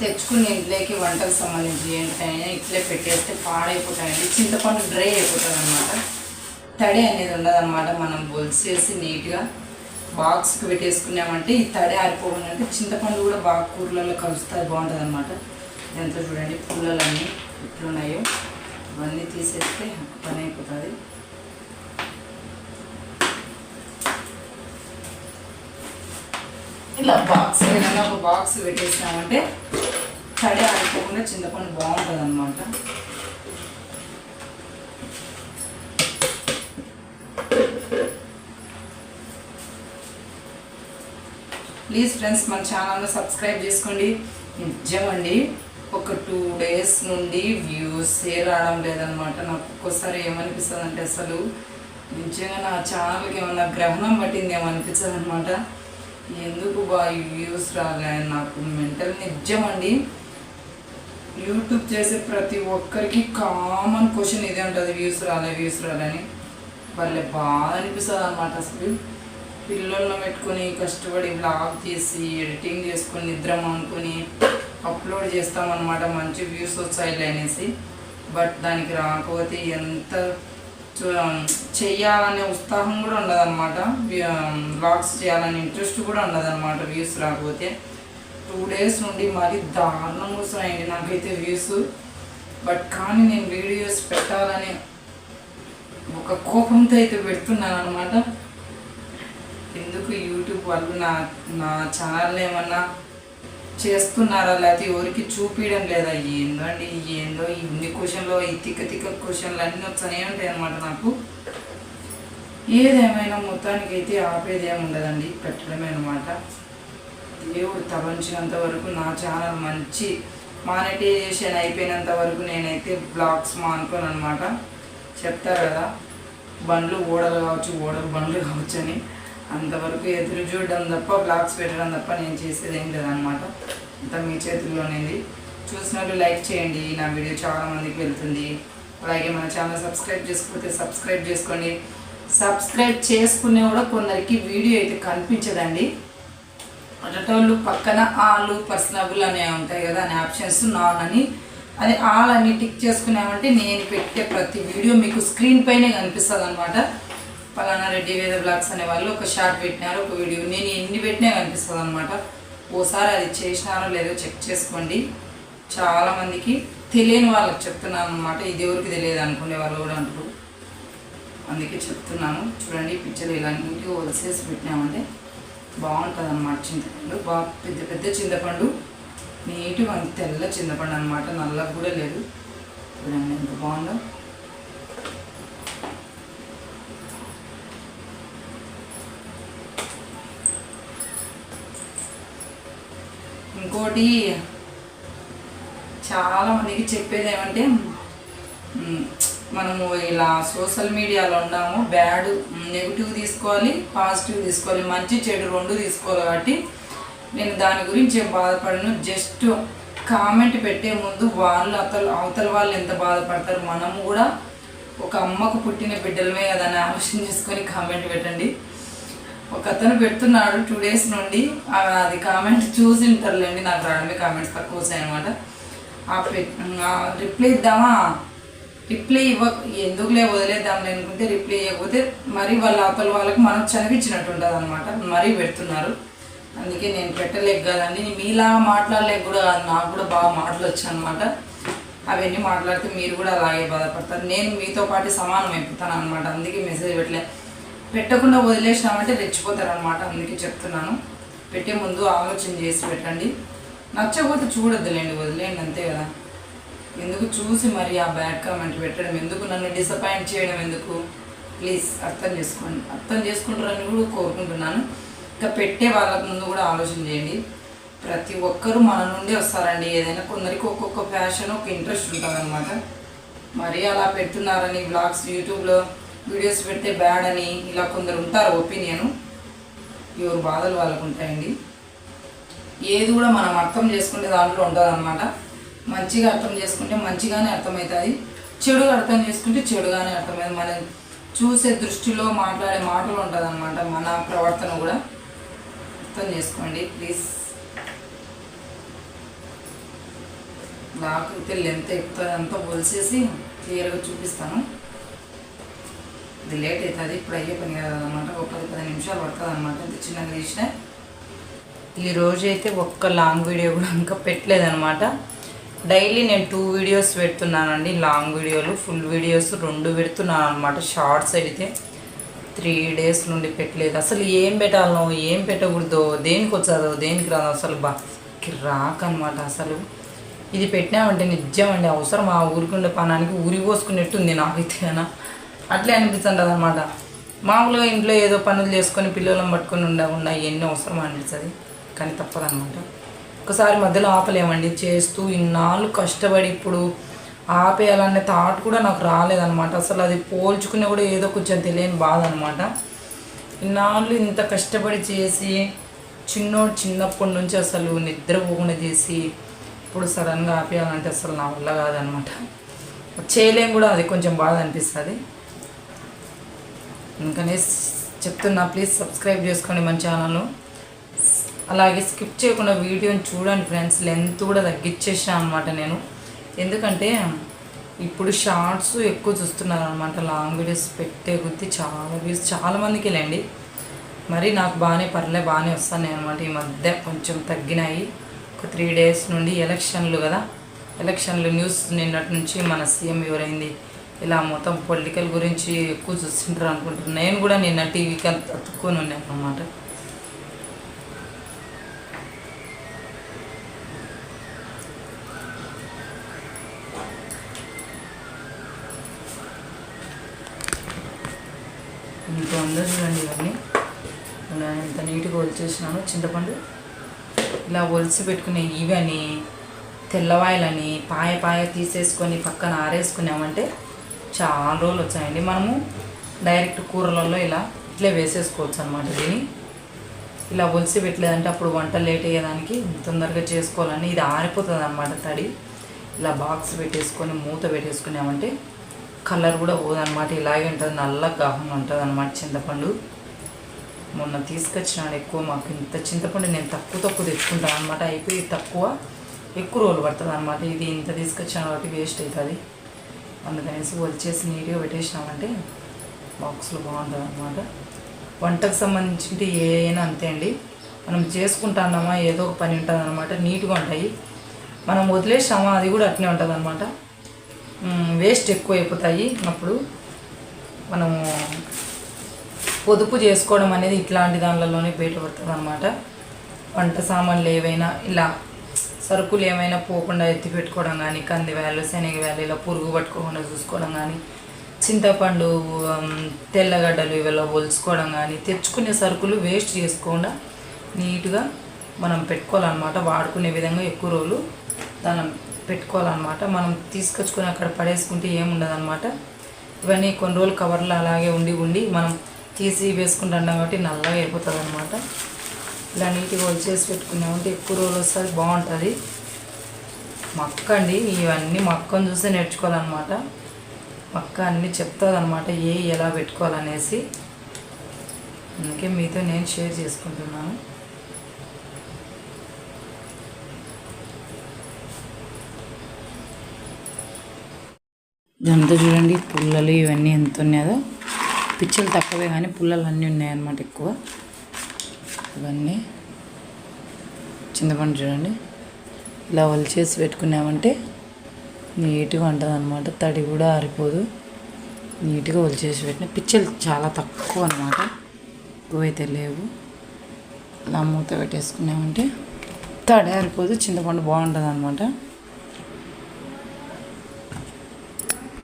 తెచ్చుకుని ఇంట్లోకి వంటకు సంబంధించి ఏంటైనా ఇట్లే పెట్టేస్తే పాడైపోతాయండి. చింతపండు డ్రై అయిపోతుంది అనమాట తడి అనేది ఉండదన్నమాట. మనం బొలిసేసి నీట్గా బాక్స్కి పెట్టేసుకున్నామంటే ఈ తడి ఆరిపోకుండా అంటే చింతపండు కూడా బాగా కూరలలో కలుస్తుంది బాగుంటుంది అనమాట ఎంత చూడండి పుల్లలన్నీ ఎట్లున్నాయో. ఇవన్నీ తీసేస్తే పని అయిపోతుంది. ఇలా బాక్స్ ఏదైనా ఒక బాక్స్ పెట్టేసినామంటే తడి ఆడిపోకుండా చింతపండు బాగుంటుంది అనమాట ప్లీజ్ ఫ్రెండ్స్ మన ఛానల్ని సబ్స్క్రైబ్ చేసుకోండి. నిజమండి ఒక టూ డేస్ నుండి వ్యూస్ ఏ రావడం లేదనమాట నాకు ఒక్కోసారి ఏమనిపిస్తుంది అంటే అసలు నిజంగా నా ఛానల్కి ఏమన్నా గ్రహణం పట్టింది ఏమనిపిస్తుంది అనమాట ఎందుకు బాగా వ్యూస్ రాలే నాకు మెంటల్ నిజం అండి. యూట్యూబ్ చేసే ప్రతి ఒక్కరికి కామన్ క్వశ్చన్ ఇదే ఉంటుంది వ్యూస్ రాలే వ్యూస్ రాలని. వాళ్ళే బాగా అనిపిస్తుంది అనమాట అసలు. పిల్లలను పెట్టుకొని కష్టపడి బ్లాగ్ చేసి ఎడిటింగ్ చేసుకొని నిద్ర అనుకొని అప్లోడ్ చేస్తామన్నమాట మంచి వ్యూస్ వచ్చాయి అనేసి. బట్ దానికి రాకపోతే ఎంత Um, చెయ్యాలనే ఉత్సాహం కూడా ఉండదన్నమాట. బ్లాగ్స్ um, చేయాలనే ఇంట్రెస్ట్ కూడా ఉండదన్నమాట వ్యూస్ రాకపోతే. టూ డేస్ నుండి మరీ దారుణం వస్తున్నాయండి నాకైతే వ్యూస్ బట్ కానీ నేను వీడియోస్ పెట్టాలని ఒక కోపంతో అయితే పెడుతున్నాను అనమాట ఎందుకు యూట్యూబ్ వాళ్ళు నా నా ఛానల్ ఏమన్నా చేస్తున్నారా? లేకపోతే ఎవరికి చూపించడం లేదా? ఏందో అండి ఏందో ఇన్ని క్వశ్చన్లో ఈ తిక్క తిక్క క్వశ్చన్లు అన్నీ వస్తానే ఉంటాయి అనమాట నాకు. ఏదేమైనా మొత్తానికి అయితే ఆపేది ఏమి ఉండదండి. పెట్టడమే అనమాట దేవుడు తలంచినంత వరకు నా ఛానల్ మంచి మానిటైజేషన్ అయిపోయినంత వరకు నేనైతే బ్లాగ్స్ మానుకోను అనమాట చెప్తారు కదా బండ్లు ఓడలు కావచ్చు ఓడలు బండ్లు కావచ్చు అని. అంతవరకు ఎదురు చూడడం తప్ప బ్లాగ్స్ పెట్టడం తప్ప నేను చేసేది ఏం లేదనమాట అంత మీ చేతుల్లోనేది. చూసినట్టు లైక్ చేయండి. నా వీడియో చాలా మందికి వెళ్తుంది. అలాగే మన ఛానల్ సబ్స్క్రైబ్ చేసుకోకపోతే సబ్స్క్రైబ్ చేసుకోండి. సబ్స్క్రైబ్ చేసుకునే కూడా కొందరికి వీడియో అయితే కనిపించదండి. అటోళ్ళు పక్కన ఆలు పర్సనబుల్ అనే ఉంటాయి కదా అనే ఆప్షన్స్ నాన్ అని. అది ఆల్ అన్ని టిక్ చేసుకున్నామంటే నేను పెట్టే ప్రతి వీడియో మీకు స్క్రీన్ పైనే కనిపిస్తుంది అనమాట పలానా రెడ్డి వేద బ్లాగ్స్ అనే వాళ్ళు ఒక షార్ట్ పెట్టినారు ఒక వీడియో. నేను ఎన్ని పెట్టినా కనిపిస్తుంది అనమాట ఓసారి అది చేసినారో లేదో చెక్ చేసుకోండి. చాలామందికి తెలియని వాళ్ళకి చెప్తున్నాను అనమాట ఇది ఎవరికి తెలియదు అనుకునే వాళ్ళు కూడా అంటారు అందుకే చెప్తున్నాను. చూడండి పిక్చర్ ఇలా నీట్గా పెట్టినామంటే బాగుంటుంది అనమాట చింతపండు. బాగా పెద్ద పెద్ద చింతపండు. నీట్గా అంత తెల్ల చింతపండు అనమాట నల్లగా కూడా లేదు. చూడండి ఎంత బాగుందో. ఇంకోటి చాలా మందికి చెప్పేది ఏమంటే మనము ఇలా సోషల్ మీడియాలో ఉన్నాము బ్యాడ్ నెగిటివ్ తీసుకోవాలి పాజిటివ్ తీసుకోవాలి మంచి చెడు రెండు తీసుకోవాలి కాబట్టి నేను దాని గురించి ఏం బాధపడను జస్ట్ కామెంట్ పెట్టే ముందు వాళ్ళు అతలు అవతల వాళ్ళు ఎంత బాధపడతారు మనము కూడా ఒక అమ్మకు పుట్టిన బిడ్డలమే కదా అని ఆలోచన చేసుకొని కామెంట్ పెట్టండి. ఒక అతను పెడుతున్నాడు టూ డేస్ నుండి. అది కామెంట్ చూసి ఉంటారులేండి. నాకు రావడమే కామెంట్స్ తక్కువ వచ్చాయి అనమాట ఆ రిప్లై ఇద్దామా? రిప్లై ఇవ్వ ఎందుకులే వదిలేద్దాంలే అనుకుంటే రిప్లై ఇవ్వకపోతే మరి వాళ్ళ అవతల వాళ్ళకి మనం చనిపించినట్టు ఉంటుంది అనమాట మరీ పెడుతున్నారు. అందుకే నేను పెట్టలేక కదండి. మీలా మాట్లాడలేక కూడా నాకు కూడా బాగా మాటలు వచ్చాయి అనమాట అవన్నీ మాట్లాడితే మీరు కూడా అలాగే బాధపడతారు. నేను మీతో పాటు సమానం అయిపోతాను అనమాట అందుకే మెసేజ్ పెట్టలేదు పెట్టకుండా వదిలేసినామంటే రెచ్చిపోతారు అనమాట అందుకే చెప్తున్నాను. పెట్టే ముందు ఆలోచన చేసి పెట్టండి. నచ్చకపోతే చూడొద్దులేండి వదిలేయండి అంతే కదా. ఎందుకు చూసి మరి ఆ బ్యాడ్ కామెంట్ పెట్టడం? ఎందుకు నన్ను డిసప్పాయింట్ చేయడం ఎందుకు? ప్లీజ్ అర్థం చేసుకోండి. అర్థం చేసుకుంటారని కూడా కోరుకుంటున్నాను. ఇంకా పెట్టే వాళ్ళకు ముందు కూడా ఆలోచన చేయండి. ప్రతి ఒక్కరూ మన నుండి వస్తారండి. ఏదైనా కొందరికి ఒక్కొక్క ఫ్యాషన్ ఒక ఇంట్రెస్ట్ ఉంటుంది అనమాట మరి అలా పెడుతున్నారని బ్లాగ్స్ యూట్యూబ్లో వీడియోస్ పెడితే బ్యాడ్ అని ఇలా కొందరు ఉంటారు ఒపీనియన్ ఎవరు బాధలు వాళ్ళకు ఉంటాయండి. ఏది కూడా మనం అర్థం చేసుకుంటే దాంట్లో ఉండదన్నమాట. మంచిగా అర్థం చేసుకుంటే మంచిగానే అర్థమవుతుంది చెడుగా అర్థం చేసుకుంటే చెడుగానే అర్థమవుతుంది మనం చూసే దృష్టిలో మాట్లాడే మాటలు ఉంటుంది అనమాట మన ప్రవర్తన కూడా అర్థం చేసుకోండి ప్లీజ్ లాక్ అయితే లెంత్ ఎక్కువ అంతా పోల్చేసి క్లియర్గా చూపిస్తాను. ఇది లేట్ అవుతుంది. ఇప్పుడు అయ్యే పని కాదనమాట ఒక పది పది నిమిషాలు పడుతుంది అనమాట ఇంత చిన్నగా తీసిన. ఈ రోజైతే ఒక్క లాంగ్ వీడియో కూడా ఇంకా పెట్టలేదనమాట డైలీ నేను టూ వీడియోస్ పెడుతున్నానండి. లాంగ్ వీడియోలు ఫుల్ వీడియోస్ రెండు పెడుతున్నాను అనమాట షార్ట్స్ అయితే త్రీ డేస్ నుండి పెట్టలేదు. అసలు ఏం పెట్టాలనో ఏం పెట్టకూడదో దేనికి వచ్చాదో దేనికి రాదో అసలు బా రాక్ అనమాట అసలు. ఇది పెట్టినామంటే నిజం అండి అవసరం ఆ ఊరికి ఉండే పనానికి ఊరి పోసుకున్నట్టుంది నాకైతే అనా. అట్లే అనిపిస్తుంది అనమాట మామూలుగా ఇంట్లో ఏదో పనులు చేసుకొని పిల్లలను పట్టుకొని ఉండకుండా ఎన్ని అవసరం అనిపిస్తుంది. కానీ తప్పదనమాట ఒకసారి మధ్యలో ఆపలేమండి. చేస్తూ ఇన్నాళ్ళు కష్టపడి ఇప్పుడు ఆపేయాలనే థాట్ కూడా నాకు రాలేదనమాట అసలు అది పోల్చుకునే కూడా ఏదో కొంచెం తెలియని బాధ అనమాట ఇన్నాళ్ళు ఇంత కష్టపడి చేసి చిన్నోడు చిన్నప్పటి నుంచి అసలు నిద్రపోకుండా చేసి ఇప్పుడు సడన్గా ఆపేయాలంటే అసలు నా వల్ల కాదనమాట చేయలేం కూడా అది కొంచెం బాధ అనిపిస్తుంది. అందుకనే చెప్తున్నా ప్లీజ్ సబ్స్క్రైబ్ చేసుకోండి మన ఛానల్ అలాగే స్కిప్ చేయకుండా వీడియోని చూడండి ఫ్రెండ్స్ లెంత్ కూడా తగ్గించేసాను అనమాట నేను. ఎందుకంటే ఇప్పుడు షార్ట్స్ ఎక్కువ చూస్తున్నారు అనమాట లాంగ్ వీడియోస్ పెట్టే కొద్దీ చాలా వ్యూస్ చాలామందికి వెళ్ళండి. మరి నాకు బాగానే పర్లే బాగానే వస్తున్నాయి అనమాట ఈ మధ్య కొంచెం తగ్గినాయి. ఒక త్రీ డేస్ నుండి ఎలక్షన్లు కదా. ఎలక్షన్లు న్యూస్ నిన్నటి నుంచి మన సీఎం ఎవరైంది? ఇలా మొత్తం పొలిటికల్ గురించి ఎక్కువ చూస్తుంటారు అనుకుంటున్నాను నేను కూడా నిన్న టీవీకి అంత అతుక్కొని ఉన్నాను అన్నమాట. ఇంత అందరూ చూడండి ఇవన్నీ. ఇలా ఎంత నీట్గా ఒలిచేసినాను చింతపండు. ఇలా ఒలిసి పెట్టుకునే ఇవని తెల్లవాయలని పాయ పాయ తీసేసుకొని పక్కన ఆరేసుకున్నామంటే చాలా రోజులు వచ్చాయండి. మనము డైరెక్ట్ కూరలలో ఇలా ఇట్లే వేసేసుకోవచ్చు అనమాట దీన్ని. ఇలా ఒలిసి పెట్టలేదంటే అప్పుడు వంట లేట్ అయ్యేదానికి తొందరగా చేసుకోవాలని ఇది ఆరిపోతుంది అనమాట తడి. ఇలా బాక్స్ పెట్టేసుకొని మూత పెట్టేసుకున్నామంటే కలర్ కూడా పోదనమాట ఇలాగే ఉంటుంది నల్ల గాహం ఉంటుంది అనమాట చింతపండు. మొన్న తీసుకొచ్చినాడు ఎక్కువ మాకు. ఇంత చింతపండు నేను తక్కువ తక్కువ తెచ్చుకుంటాను అనమాట అయిపోయి తక్కువ ఎక్కువ రోజులు పడుతుంది అనమాట ఇది ఇంత తీసుకొచ్చాను కాబట్టి వేస్ట్ అవుతుంది. అందుకనేసి వచ్చేసి నీట్గా పెట్టేసినామంటే బాక్స్లో బాగుంటుంది అనమాట వంటకు సంబంధించి ఏ అయినా అంతే అండి. మనం చేసుకుంటాన్నామా ఏదో ఒక పని ఉంటుంది అనమాట నీట్గా ఉంటాయి. మనం వదిలేసామా అది కూడా అట్నే ఉంటుంది అనమాట వేస్ట్ ఎక్కువ అయిపోతాయి అప్పుడు మనము పొదుపు చేసుకోవడం అనేది ఇట్లాంటి దానిలోనే బయటపడుతుంది అనమాట వంట సామాన్లు ఏవైనా ఇలా సరుకులు ఏమైనా పోకుండా ఎత్తి పెట్టుకోవడం కానీ కందివేలు శనగవేలు ఇలా పురుగు పట్టుకోకుండా చూసుకోవడం కానీ చింతపండు తెల్లగడ్డలు ఇవిలా ఒలుచుకోవడం కానీ తెచ్చుకునే సరుకులు వేస్ట్ చేసుకోకుండా నీట్గా మనం పెట్టుకోవాలన్నమాట. వాడుకునే విధంగా ఎక్కువ రోజులు దాన్ని పెట్టుకోవాలన్నమాట. మనం తీసుకొచ్చుకొని అక్కడ పడేసుకుంటే ఏముండదన్నమాట. ఇవన్నీ కొన్ని రోజులు కవర్లో అలాగే ఉండి ఉండి మనం తీసి వేసుకుంటాం కాబట్టి నల్లగా అయిపోతుంది అనమాట ఇలా నీట్గా వచ్చేసి పెట్టుకున్నామంటే ఎక్కువ రోజులు వస్తుంది బాగుంటుంది. మక్క అండి ఇవన్నీ మక్కను చూసి నేర్చుకోవాలన్నమాట. మక్క అన్నీ చెప్తుంది అనమాట ఏ ఎలా పెట్టుకోవాలనేసి. అందుకే మీతో నేను షేర్ చేసుకుంటున్నాను. ఇదంతా చూడండి పుల్లలు ఇవన్నీ ఎంత ఉన్నాయో. పిచ్చలు తక్కువే కానీ పుల్లలు అన్నీ ఉన్నాయన్నమాట ఎక్కువ. ఇవన్నీ. చింతపండు చూడండి. ఇలా వలిచేసి పెట్టుకున్నామంటే నీట్గా ఉంటుంది అనమాట తడి కూడా ఆరిపోదు. నీట్గా వలిచేసి పెట్టిన పిచ్చలు చాలా తక్కువ అనమాట అయితే లేవు. ఇలా మూత పెట్టేసుకున్నామంటే తడి ఆరిపోదు చింతపండు బాగుంటుంది అనమాట